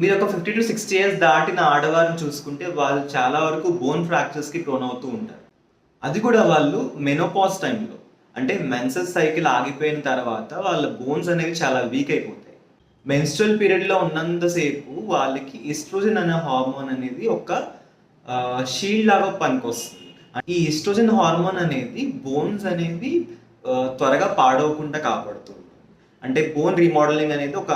మీరు ఒక fifty to sixty years దాటిన ఆడవారిని చూసుకుంటే వాళ్ళు చాలా వరకు బోన్ ఫ్రాక్చర్స్కి ప్రోన్ అవుతూ ఉంటారు. అది కూడా వాళ్ళు మెనోపాజ్ టైంలో అంటే మెన్సెస్ సైకిల్ ఆగిపోయిన తర్వాత వాళ్ళ బోన్స్ అనేవి చాలా వీక్ అయిపోతాయి. మెన్స్ట్రల్ పీరియడ్లో ఉన్నంతసేపు వాళ్ళకి ఈస్ట్రోజన్ అనే హార్మోన్ అనేది ఒక షీల్డ్ లాగా పనికొస్తుంది. ఈ ఈస్ట్రోజన్ హార్మోన్ అనేది బోన్స్ అనేది త్వరగా పాడవకుండా కాపాడుతుంది. అంటే బోన్ రీమోడలింగ్ అనేది ఒక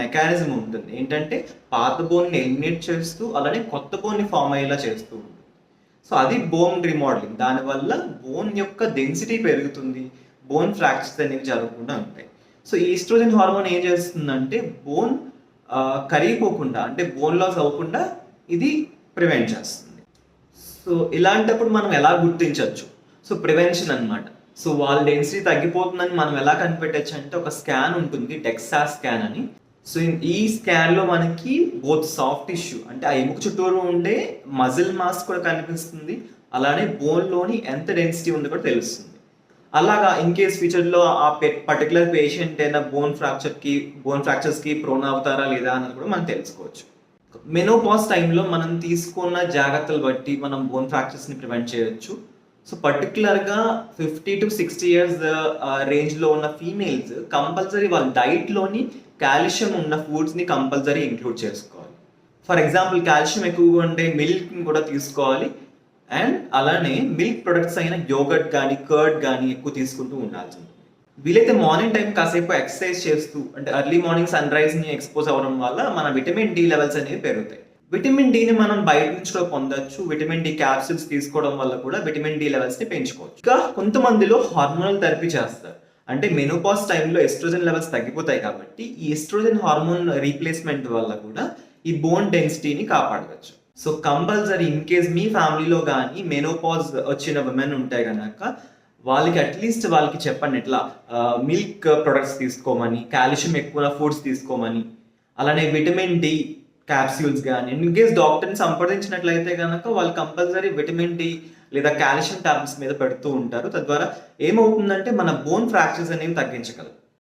మెకానిజం ఉంటుంది. ఏంటంటే పాత బోన్ని ఎలిమినేట్ చేస్తూ అలానే కొత్త బోన్ని ఫామ్ అయ్యేలా చేస్తూ ఉంటుంది. సో అది బోన్ రీమోడలింగ్ దానివల్ల బోన్ యొక్క డెన్సిటీ పెరుగుతుంది. బోన్ ఫ్రాక్చర్స్ అనేవి జరగకుండా ఉంటాయి. సో ఈ ఈస్ట్రోజన్ హార్మోన్ ఏం చేస్తుందంటే బోన్ కరిగిపోకుండా అంటే బోన్ లాస్ అవ్వకుండా ఇది ప్రివెంట్ చేస్తుంది. సో ఇలాంటప్పుడు మనం ఎలా గుర్తించవచ్చు సో ప్రివెన్షన్ అన్నమాట. సో వాళ్ళ డెన్సిటీ తగ్గిపోతుందని మనం ఎలా కనిపెట్టచ్చు అంటే ఒక స్కాన్ ఉంటుంది డెక్సా స్కాన్ అని. సో ఈ స్కాన్లో మనకి బోత్ సాఫ్ట్ టిష్యూ అంటే ఆ ఎముక చుట్టూరు ఉండే మజిల్ మాస్ కూడా కనిపిస్తుంది అలానే బోన్లోని ఎంత డెన్సిటీ ఉందో కూడా తెలుస్తుంది. అలాగా ఇన్ కేస్ ఫ్యూచర్లో ఆ పర్టికులర్ పేషెంట్ అయినా బోన్ ఫ్రాక్చర్కి బోన్ ఫ్రాక్చర్స్కి ప్రోన్ అవుతారా లేదా అన్నది కూడా మనం తెలుసుకోవచ్చు. మెనోపాస్ టైంలో మనం తీసుకున్న జాగ్రత్తలు బట్టి మనం బోన్ ఫ్రాక్చర్స్ని ప్రివెంట్ చేయవచ్చు సో పర్టికులర్గా ఫిఫ్టీ టు సిక్స్టీ ఇయర్స్ రేంజ్లో ఉన్న ఫీమేల్స్ కంపల్సరీ వాళ్ళ డైట్లోని కాల్షియం ఉన్న ఫుడ్స్ని కంపల్సరీ ఇంక్లూడ్ చేసుకోవాలి. ఫర్ ఎగ్జాంపుల్ కాల్షియం ఎక్కువగా ఉండే మిల్క్ని కూడా తీసుకోవాలి. అండ్ అలానే మిల్క్ ప్రొడక్ట్స్ అయిన యోగట్ కానీ కర్డ్ కానీ ఎక్కువ తీసుకుంటూ ఉండాల్సి ఉంటుంది. వీలైతే మార్నింగ్ టైం కాసేపు ఎక్సర్సైజ్ చేస్తూ అంటే ఎర్లీ మార్నింగ్ సన్ రైజ్ని ఎక్స్పోజ్ అవ్వడం వల్ల మన విటమిన్ డి లెవెల్స్ అనేవి పెరుగుతాయి. విటమిన్ డిని మనం బయట నుంచి కూడా పొందొచ్చు. విటమిన్ డి క్యాప్సిల్స్ తీసుకోవడం వల్ల కూడా విటమిన్ డి లెవెల్స్ని పెంచుకోవచ్చు. ఇంకా కొంతమందిలో హార్మోనల్ థెరపీ చేస్తారు. అంటే మెనోపాస్ టైంలో ఎస్ట్రోజన్ లెవెల్స్ తగ్గిపోతాయి కాబట్టి ఈ ఎస్ట్రోజన్ హార్మోన్ రీప్లేస్మెంట్ వల్ల కూడా ఈ బోన్ డెన్సిటీని కాపాడవచ్చు. సో కంపల్సరీ ఇన్ కేస్ మీ ఫ్యామిలీలో కానీ మెనోపాజ్ వచ్చిన విమెన్ ఉంటాయి కనుక వాళ్ళకి అట్లీస్ట్ వాళ్ళకి చెప్పండి ఇట్లా మిల్క్ ప్రొడక్ట్స్ తీసుకోమని కాల్షియం ఎక్కువ ఫుడ్స్ తీసుకోమని అలానే విటమిన్ డి క్యాప్సూల్స్ కానీ ఇన్ కేస్ డాక్టర్ని సంప్రదించినట్లయితే కనుక వాళ్ళు కంపల్సరీ విటమిన్ డి లేదా కాల్షియం టాబ్లెట్స్ మీద పెడుతూ ఉంటారు. తద్వారా ఏమవుతుందంటే మన బోన్ ఫ్రాక్చర్స్ అనేవి తగ్గించగలరు